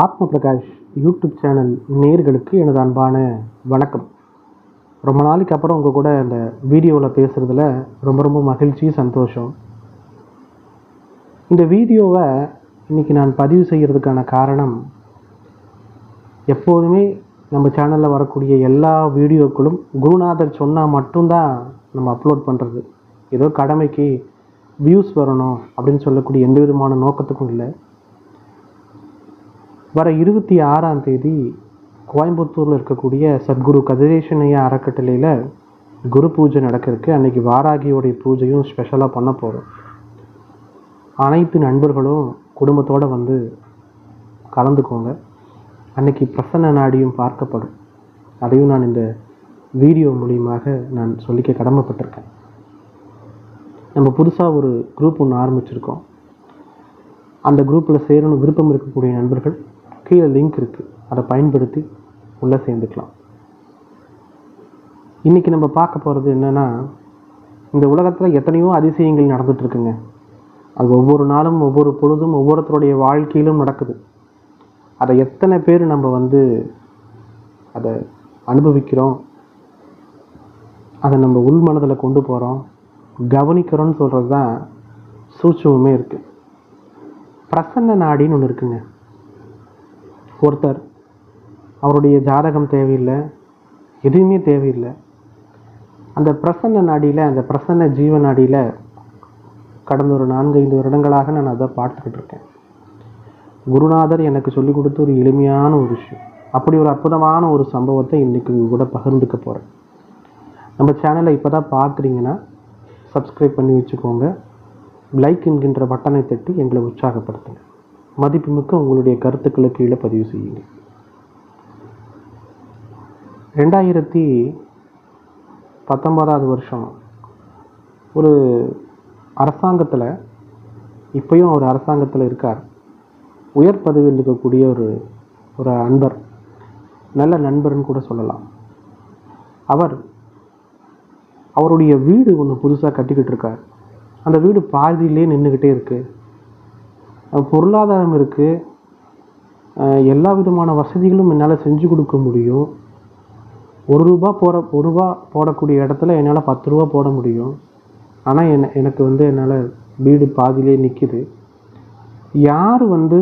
ஆத்ம Prakash YouTube channel நேர்களுக்கு எனது அன்பான வணக்கம். ரொம்ப நாளைக்கு அப்புறம் உங்கள் கூட இந்த வீடியோவில் பேசுகிறதுல ரொம்ப ரொம்ப மகிழ்ச்சி சந்தோஷம். இந்த வீடியோவை இன்றைக்கி நான் பதிவு செய்கிறதுக்கான காரணம் எப்போதுமே நம்ம சேனலில் வரக்கூடிய எல்லா வீடியோக்களும் குருநாதர் சொன்னால் மட்டும்தான் நம்ம அப்லோட் பண்ணுறது ஏதோ கடமைக்கு வியூஸ் வரணும் அப்படின்னு சொல்லக்கூடிய எந்த விதமான நோக்கத்துக்கும் இல்லை. வர இருபத்தி ஆறாம் தேதி கோயம்புத்தூரில் இருக்கக்கூடிய சத்குரு கதிரேஷனையா ஐயா அறக்கட்டளையில் குரு பூஜை நடக்கிறதுக்கு அன்றைக்கி வாராகியோடைய பூஜையும் ஸ்பெஷலாக பண்ண போகிறோம் அனைத்து நண்பர்களும் குடும்பத்தோடு வந்து கலந்துக்கோங்க. அன்னைக்கு பிரசன்ன நாடியும் பார்க்கப்படும். அதையும் நான் இந்த வீடியோ மூலியமாக நான் சொல்லிக்க கடமைப்பட்டிருக்கேன். நம்ம புதுசாக ஒரு குரூப் ஒன்று ஆரம்பிச்சிருக்கோம். அந்த குரூப்பில் சேரணும் விருப்பம் இருக்கக்கூடிய நண்பர்கள் கீழே லிங்க் இருக்குது அதை பயன்படுத்தி உள்ளே சேர்ந்துக்கலாம். இன்றைக்கி நம்ம பார்க்க போகிறது என்னென்னா இந்த உலகத்தில் எத்தனையோ அதிசயங்கள் நடந்துகிட்ருக்குங்க அது ஒவ்வொரு நாளும் ஒவ்வொரு பொழுதும் ஒவ்வொருத்தருடைய வாழ்க்கையிலும் நடக்குது. அதை எத்தனை பேர் நம்ம வந்து அதை அனுபவிக்கிறோம்? அதை நம்ம உள் மனதில் கொண்டு போகிறோம் கவனிக்கிறோன்னு சொல்கிறது தான் சூட்சமே இருக்குது பிரசன்ன நாடின்னு ஒன்று இருக்குங்க. ஒருத்தர் அவருடைய ஜாதகம் தேவையில்லை எதுவுமே தேவையில்லை. அந்த பிரசன்ன நாடியில் அந்த பிரசன்ன ஜீவ நாடியில் கடந்த ஒரு நான்கு ஐந்து வருடங்களாக நான் அதை பார்த்துக்கிட்டு இருக்கேன். குருநாதர் எனக்கு சொல்லிக் கொடுத்த ஒரு எளிமையான ஒரு விஷயம். அப்படி ஒரு அற்புதமான ஒரு சம்பவத்தை இன்றைக்கு கூட பகிர்ந்துக்க போகிறேன் நம்ம சேனலை இப்போ தான் பார்க்குறீங்கன்னா சப்ஸ்கிரைப் பண்ணி வச்சுக்கோங்க. லைக் என்கின்ற பட்டனை தட்டி எங்களை உற்சாகப்படுத்துங்க. மதிப்புமிக்க உங்களுடைய கருத்துக்களை கீழே பதிவு செய்யுங்க. ரெண்டாயிரத்தி பத்தொன்பதாவது வருஷம் ஒரு அரசாங்கத்தில் இப்பயும் அவர் அரசாங்கத்தில் இருக்கார். உயர் பதவியில் இருக்கக்கூடிய ஒரு ஒரு அன்பர் நல்ல நண்பர்னு கூட சொல்லலாம். அவர் அவருடைய வீடு ஒன்று புதுசாக கட்டிக்கிட்டு இருக்கார். அந்த வீடு பாதியிலே நின்றுக்கிட்டே இருக்குது பொருளாதாரம் இருக்குது எல்லா விதமான வசதிகளும் என்னால் செஞ்சு கொடுக்க முடியும். ஒரு ரூபா போகிற ஒரு ரூபா போடக்கூடிய இடத்துல என்னால் பத்து ரூபா போட முடியும். ஆனால் என்ன எனக்கு வந்து என்னால் வீடு பாதியிலே நிற்கிது யார் வந்து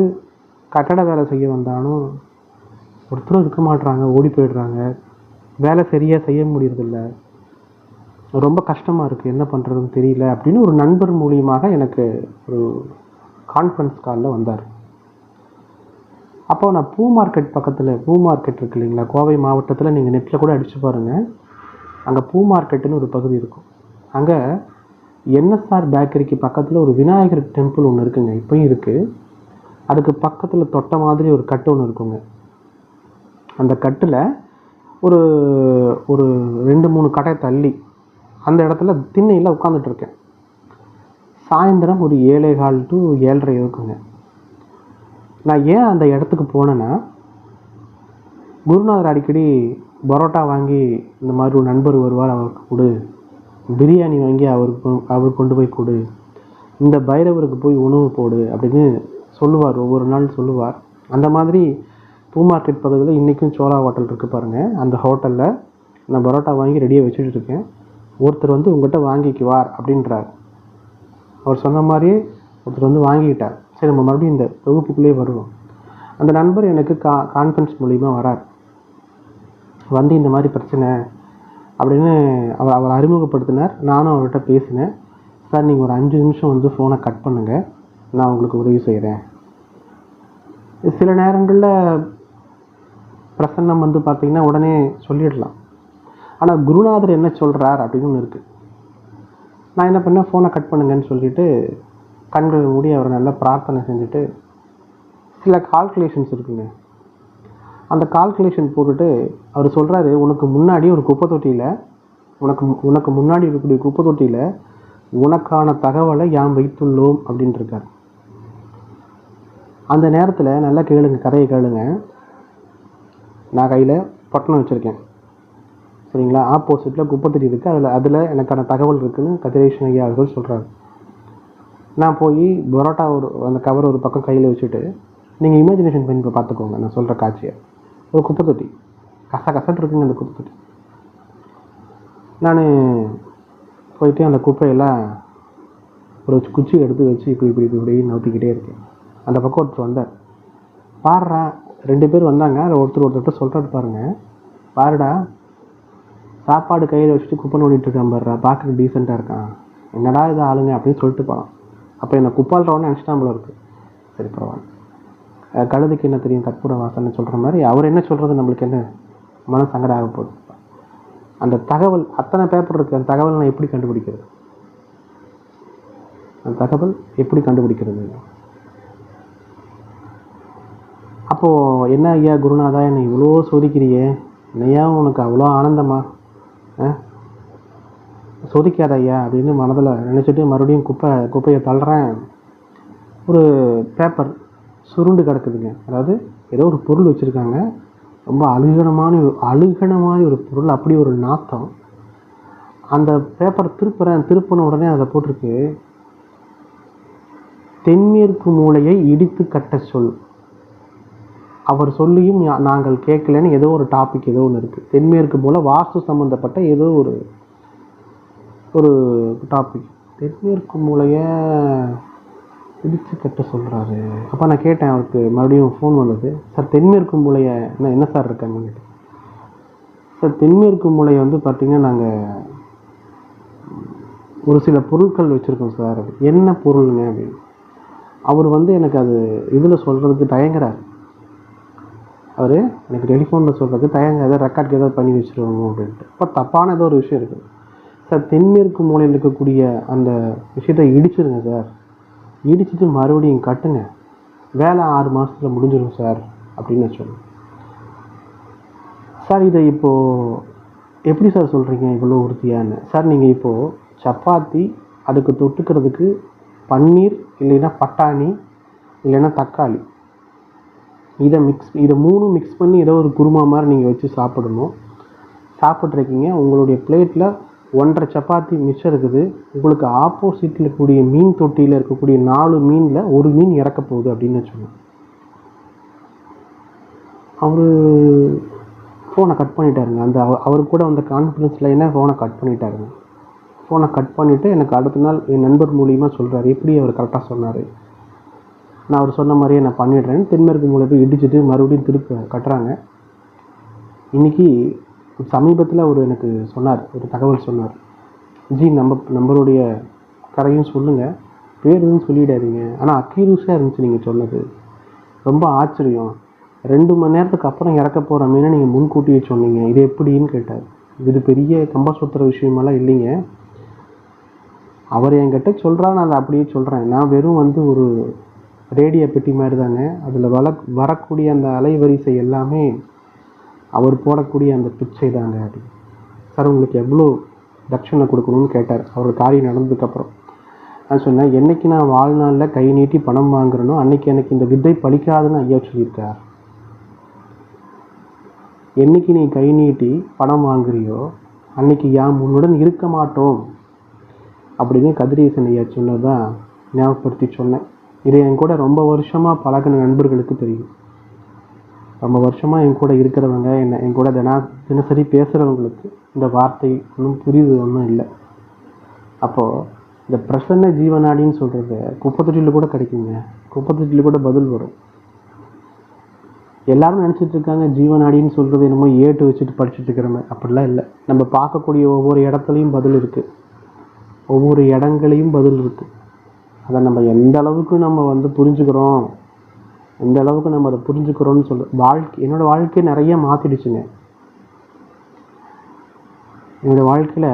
கட்டட வேலை செய்ய வந்தாலும் ஒருத்தரும் இருக்க மாட்றாங்க ஓடி போயிடுறாங்க. வேலை சரியாக செய்ய முடியறதில்ல. ரொம்ப கஷ்டமாக இருக்குது என்ன பண்ணுறதுன்னு தெரியல அப்படின்னு ஒரு நண்பர் மூலியமாக எனக்கு ஒரு கான்ஃபரன்ஸ் காலில் வந்தார். அப்போ நான் பூ மார்க்கெட் பக்கத்தில் பூ மார்க்கெட் இருக்கு இல்லைங்களா கோவை மாவட்டத்தில் நீங்கள் நெட்டில் கூட அடித்து பாருங்கள் அங்கே பூ மார்க்கெட்டுன்னு ஒரு பகுதி இருக்கும். அங்கே என்எஸ்ஆர் பேக்கரிக்கு பக்கத்தில் ஒரு விநாயகர் டெம்பிள் ஒன்று இருக்குங்க இப்போயும் இருக்குது அதுக்கு பக்கத்தில் தொட்ட மாதிரி ஒரு கட்டு ஒன்று இருக்குங்க. அந்த கட்டில் ஒரு ஒரு ரெண்டு மூணு கடை தள்ளி அந்த இடத்துல திண்ணையில் உட்காந்துட்ருக்கேன் சாயந்தரம் ஒரு ஏழே கால் டு ஏழரை இருக்குங்க. நான் ஏன் அந்த இடத்துக்கு போனேன்னா குருநாதர் அடிக்கடி பரோட்டா வாங்கி இந்த மாதிரி ஒரு நண்பர் வருவார் அவருக்கு கொடு. பிரியாணி வாங்கி அவருக்கு அவர் கொண்டு போய் கொடு. இந்த பைரவருக்கு போய் உணவு போடு அப்படின்னு சொல்லுவார் ஒவ்வொரு நாள் சொல்லுவார். அந்த மாதிரி பூ மார்க்கெட் பகுதியில் இன்றைக்கும் சோலா ஹோட்டல் இருக்குது பாருங்கள் அந்த ஹோட்டலில் நான் பரோட்டா வாங்கி ரெடியாக வச்சுட்டு இருக்கேன். ஒருத்தர் வந்து உங்கள்கிட்ட வாங்கிக்குவார் அப்படின்றார். அவர் சொன்ன மாதிரியே ஒருத்தர் வந்து வாங்கிக்கிட்டார். சரி நம்ம மறுபடியும் இந்த தொகுப்புக்குள்ளேயே வருவோம். அந்த நண்பர் எனக்கு கா கான்ஃபரன்ஸ் மூலிமா வரார். வந்து இந்த மாதிரி பிரச்சனை அப்படின்னு அவர் அவர் அறிமுகப்படுத்தினார். நானும் அவர்கிட்ட பேசினேன். சார் நீங்கள் ஒரு அஞ்சு நிமிஷம் வந்து ஃபோனை கட் பண்ணுங்கள் நான் உங்களுக்கு உதவி செய்கிறேன் சில நேரங்களில் பிரசன்னம் வந்து பார்த்திங்கன்னா உடனே சொல்லிடலாம். ஆனால் குருநாதர் என்ன சொல்கிறார் அப்படின்னு ஒன்று இருக்குது நான் என்ன பண்ணேன்? ஃபோனை கட் பண்ணுங்கன்னு சொல்லிட்டு கண்கள் மூடி அவரை நல்லா பிரார்த்தனை செஞ்சுட்டு சில கால்குலேஷன்ஸ் இருக்குங்க. அந்த கால்குலேஷன் போட்டுட்டு அவர் சொல்கிறாரு உனக்கு முன்னாடி ஒரு குப்பை தொட்டியில் உனக்கு உனக்கு முன்னாடி இருக்கக்கூடிய குப்பை தொட்டியில் உனக்கான தகவலை யாம் வைத்துள்ளோம் அப்படின்ட்டு இருக்கார். அந்த நேரத்தில் நல்லா கேளுங்க கதையை கேளுங்க. நான் கையில் பட்டணம் வச்சுருக்கேன். சரிங்களா? ஆப்போசிட்டில் குப்பத்தடி இருக்குது அதில் அதில் எனக்கான தகவல் இருக்குதுன்னு கதிரேஷன் ஐயா அவர்கள் சொல்கிறாரு நான் போய் பரோட்டா ஒரு அந்த கவர் ஒரு பக்கம் கையில் வச்சுட்டு நீங்கள் இமேஜினேஷன் பண்ணி இப்போ பார்த்துக்கோங்க. நான் சொல்கிற காட்சியை. ஒரு குப்பை தொட்டி கச கசட்டு இருக்குங்க அந்த குப்பை தொட்டி நான் போயிட்டு அந்த குப்பையெல்லாம் ஒரு குச்சி எடுத்து வச்சு இப்படி இப்படி இப்படி இப்படி நவுத்திக்கிட்டே இருக்கேன். அந்த பக்கம் ஒருத்தர் வந்தார். பாடுறா ரெண்டு பேர் வந்தாங்க. அதில் ஒருத்தர் ஒருத்தர் சொல்கிறது பாருங்கள் பாருடா சாப்பாடு கையில் வச்சுட்டு குப்பை நோண்டிட்டு இருக்கான் பாருடா. பார்க்குறது டீசெண்டாக இருக்கான். என்னடா இது ஆளுங்க அப்படின்னு சொல்லிட்டு போகலாம் அப்போ என்னை குப்பால்றவனே நினச்சிட்டான் போல இருக்குது சரி பரவாயில்ல. கழுதுக்கு என்ன தெரியும்? கற்பூர வாசனை சொல்கிற மாதிரி அவர் என்ன சொல்கிறது நம்மளுக்கு என்ன? மன சங்கடம் ஆக போகுது. அந்த தகவல் அத்தனை பேப்பர் இருக்குது அந்த தகவல் நான் எப்படி கண்டுபிடிக்கிறது? அந்த தகவல் எப்படி கண்டுபிடிக்கிறது? அப்போது என்ன ஐயா குருநாதா என்னை இவ்வளோ சோதிக்கிறியே? என்னையா உனக்கு அவ்வளோ ஆனந்தமா? சொதிக்காத ஐயா அப்படின்னு மனதில் நினச்சிட்டு மறுபடியும் குப்பை குப்பையை தள்ளுறேன். ஒரு பேப்பர் சுருண்டு கிடக்குதுங்க. அதாவது ஏதோ ஒரு பொருள் வச்சுருக்காங்க. ரொம்ப அழுகணமான அழுகணமான ஒரு பொருள் அப்படி ஒரு நாத்தம். அந்த பேப்பர் திருப்புறேன் திருப்பின உடனே அதில் போட்டிருக்கு. தென்மேற்கு மூலையை இடித்து கட்ட சொல். அவர் சொல்லியும் நாங்கள் கேட்கலன்னு ஏதோ ஒரு டாபிக் ஏதோ ஒன்று இருக்குது தென்மேற்கு போல் வாஸ்து சம்மந்தப்பட்ட ஏதோ ஒரு ஒரு டாபிக் தென்மேற்கு மூலையை இடித்து கட்ட சொல்கிறாரு அப்போ நான் கேட்டேன் அவருக்கு மறுபடியும் ஃபோன் வந்தது. சார் தென்மேற்கு மூலையை என்ன என்ன சார் இருக்காங்க கேட்டேன். சார் தென்மேற்கு மூலையை வந்து பார்த்திங்கன்னா நாங்கள் ஒரு சில பொருட்கள் வச்சுருக்கோம் சார். என்ன பொருளுங்க? அப்படின்னு. அவர் வந்து எனக்கு அது இதில் சொல்கிறதுக்கு தயங்குறாரு. அவர் எனக்கு டெலிஃபோனில் சொல்கிறதுக்கு தயங்க ஏதாவது ரெக்கார்டுக்கு ஏதாவது பண்ணி வச்சுருவோம் அப்படின்ட்டு. இப்போ தப்பான ஏதோ ஒரு விஷயம் இருக்குது சார் தென்மேற்கு மூலையில் இருக்கக்கூடிய அந்த விஷயத்தை இடிச்சிருங்க சார். இடிச்சிட்டு மறுபடியும் கட்டுங்க. வேலை ஆறு மாதத்துல முடிஞ்சிடும் சார் அப்படின்னு நான் சொன்னேன். சார் இதை இப்போது எப்படி சார் சொல்கிறீங்க இவ்வளோ உறுதியான்னு? சார் நீங்கள் இப்போது சப்பாத்தி அதுக்கு தொட்டுக்கிறதுக்கு பன்னீர் இல்லைன்னா பட்டாணி இல்லைன்னா தக்காளி இதை மிக்ஸ் இதை மூணும் மிக்ஸ் பண்ணி ஏதோ ஒரு குருமா மாதிரி நீங்கள் வச்சு சாப்பிடணும். சாப்பிட்ருக்கீங்க உங்களுடைய பிளேட்டில் ஒன்றரை சப்பாத்தி மிச்சம் இருக்குது. உங்களுக்கு ஆப்போசிட்டில் இருக்கக்கூடிய மீன் தொட்டியில் இருக்கக்கூடிய நாலு மீனில் ஒரு மீன் இறக்க போகுது அப்படின்னு சொன்னேன். அவர் ஃபோனை கட் பண்ணிட்டாருங்க. அந்த அவ- அவர் கூட வந்த கான்ஃபரன்ஸில் என்ன ஃபோனை கட் பண்ணிட்டாருங்க. ஃபோனை கட் பண்ணிவிட்டு எனக்கு அடுத்த நாள் என் நண்பர் மூலியமாக சொல்கிறாரு எப்படி அவர் கரெக்டாக சொன்னார். நான் அவர் சொன்ன மாதிரியே நான் பண்ணிடுறேன் தென்மேற்கு மூலை போய் இடிச்சிட்டு மறுபடியும் திருப்ப கட்டுறாங்க. இன்னைக்கு சமீபத்தில் அவர் எனக்கு சொன்னார் ஒரு தகவல் சொன்னார். ஜி நம்ம நம்மளுடைய கரையும் சொல்லுங்கள் பேர் எதுவும் சொல்லிடாதீங்க. ஆனால் அக்யூரஸாக இருந்துச்சு நீங்கள் சொன்னது. ரொம்ப ஆச்சரியம். ரெண்டு மணி நேரத்துக்கு அப்புறம் இறக்க போகிற மீனை நீங்கள் முன்கூட்டியே சொன்னீங்க. இது எப்படின்னு கேட்டார். இது பெரிய கம்பசுத்திர விஷயமெல்லாம் இல்லைங்க. அவர் என்கிட்ட சொல்கிறா நான் அதை அப்படியே சொல்கிறேன் நான் வெறும் வந்து ஒரு ரேடியோ பெட்டி மாதிரி தாங்க அதில் வள வரக்கூடிய அந்த அலைவரிசை எல்லாமே அவர் போடக்கூடிய அந்த பிச்சை தாங்க சார் உங்களுக்கு எவ்வளோ தட்சணை கொடுக்கணும்னு கேட்டார். அவர் காரியம் நடந்ததுக்கப்புறம் நான் சொன்னேன் என்னைக்கு நான் வாழ்நாளில் கை நீட்டி பணம் வாங்குறேனோ அன்றைக்கி எனக்கு இந்த வித்தை பழிக்காதுன்னு ஐயா சொல்லியிருக்கார். என்னைக்கு நீ கை நீட்டி பணம் வாங்குறியோ அன்னைக்கு யாம் உன்னுடன் இருக்க மாட்டோம். அப்படின்னு கதிரேசன் ஐயா சொன்னதான் ஞாபகப்படுத்தி சொன்னேன். இது என் கூட ரொம்ப வருஷமாக பழகின நண்பர்களுக்கு தெரியும். ரொம்ப வருஷமாக என் கூட இருக்கிறவங்க என்ன என் கூட தினா தினசரி பேசுகிறவங்களுக்கு இந்த வார்த்தை ஒன்றும் புரியுது ஒன்றும் இல்லை. அப்போது இந்த பிரசன்ன ஜீவனாடின்னு சொல்கிறது குப்பத்தொட்டியில் கூட கிடைக்குங்க. குப்பத்தொட்டியில் கூட பதில் வரும். எல்லாரும் நினச்சிட்டு இருக்காங்க ஜீவனாடின்னு சொல்கிறது என்னமோ ஏட்டு வச்சுட்டு படிச்சுட்டு இருக்கிறோமே அப்படிலாம் இல்லை. நம்ம பார்க்கக்கூடிய ஒவ்வொரு இடத்துலையும் பதில் இருக்குது ஒவ்வொரு இடங்களையும் பதில் இருக்குது அதை நம்ம எந்த அளவுக்கு நம்ம வந்து புரிஞ்சுக்கிறோம் எந்த அளவுக்கு நம்ம அதை புரிஞ்சுக்கிறோம்னு சொல்ல வாழ்க்கை என்னோடய வாழ்க்கையை நிறைய மாற்றிடுச்சுங்க என்னோடய வாழ்க்கையில்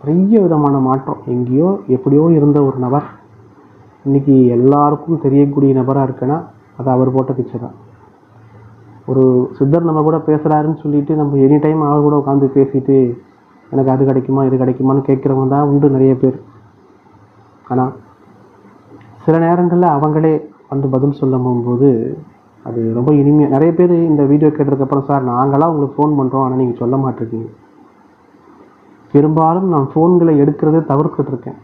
நிறைய விதமான மாற்றம். எங்கேயோ எப்படியோ இருந்த ஒரு நபர் இன்னைக்கு எல்லாருக்கும் தெரியக்கூடிய நபராக இருக்குன்னா அது அவர் போட்ட பிச்சை தான். ஒரு சித்தர் நம்ம கூட பேசுகிறாருன்னு சொல்லிட்டு நம்ம எனி டைம் அவர் கூட உட்காந்து பேசிட்டு எனக்கு அது கிடைக்குமா இது கிடைக்குமான்னு கேட்குறவங்க தான் உண்டு நிறைய பேர். ஆனால் சில நேரங்களில் அவங்களே வந்து பதில் சொல்லும் போது அது ரொம்ப இனிமையாக நிறைய பேர் இந்த வீடியோ கேட்டதுக்கப்புறம் சார் நாங்களாம் உங்களுக்கு ஃபோன் பண்ணுறோம் ஆனால் நீங்கள் சொல்ல மாட்டிருக்கீங்க பெரும்பாலும் நான் ஃபோன்களை எடுக்கிறதே தவிர்த்துட்டு இருக்கேன்.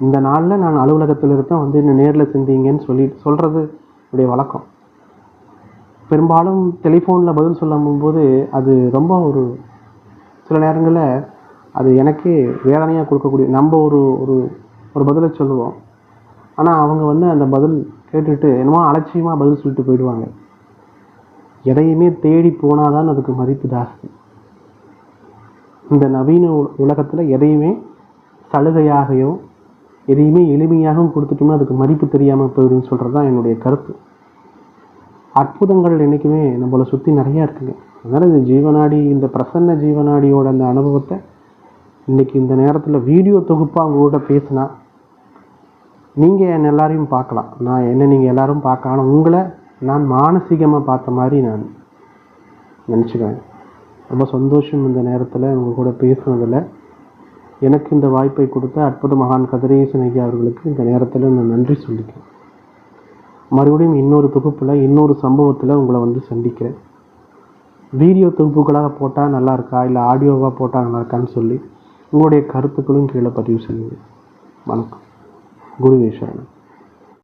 இந்த நாளில் நான் அலுவலகத்தில் இருக்கேன் வந்து என்ன நேரில் செஞ்சீங்கன்னு சொல்லி சொல்கிறது என்னுடைய வழக்கம். பெரும்பாலும் டெலிஃபோனில் பதில் சொல்லும்போது அது ரொம்ப ஒரு சில நேரங்களில் அது எனக்கே வேதனையாக கொடுக்கக்கூடிய நம்ம ஒரு ஒரு ஒரு பதிலை சொல்லுவோம். ஆனால் அவங்க வந்து அந்த பதில் கேட்டுட்டு என்னமோ அலட்சியமாக பதில் சொல்லிட்டு போயிடுவாங்க. எதையுமே தேடி போனால் தான் அதுக்கு மதிப்பு ஜாஸ்தி. இந்த நவீன உலகத்தில் எதையுமே சலுகையாகவும் எதையுமே எளிமையாகவும் கொடுத்துட்டோம்னா அதுக்கு மதிப்பு தெரியாமல் போயிடும்னு சொல்கிறது தான் என்னுடைய கருத்து. அற்புதங்கள் என்றைக்குமே நம்மளை சுற்றி நிறையா இருக்குங்க. அதனால் இந்த ஜீவனாடி இந்த பிரசன்ன ஜீவனாடியோட அந்த அனுபவத்தை இன்றைக்கி இந்த நேரத்தில் வீடியோ தொகுப்பாக அவங்களோட பேசினா நீங்கள் என்ன எல்லாரையும் பார்க்கலாம். நான் என்ன நீங்கள் எல்லோரும் பார்க்க ஆனால் உங்களை நான் மானசீகமாக பார்த்த மாதிரி நான் நினச்சிக்கிறேன். ரொம்ப சந்தோஷம் இந்த நேரத்தில் உங்கள் கூட பேசுனதில். எனக்கு இந்த வாய்ப்பை கொடுத்த அற்புத மகான் கதிரேசன் ஐயா அவர்களுக்கு இந்த நேரத்தில் நான் நன்றி சொல்லிக்கிறேன். மறுபடியும் இன்னொரு தொகுப்பில் இன்னொரு சம்பவத்தில் உங்களை வந்து சந்திக்கிறேன். வீடியோ தொகுப்புகளாக போட்டால் நல்லா இருக்கா? இல்லை ஆடியோவாக போட்டால் நல்லா இருக்கான்னு சொல்லி உங்களுடைய கருத்துக்களும் கீழே பதிவு செய்யுங்க. வணக்கம். குருவே சரணம்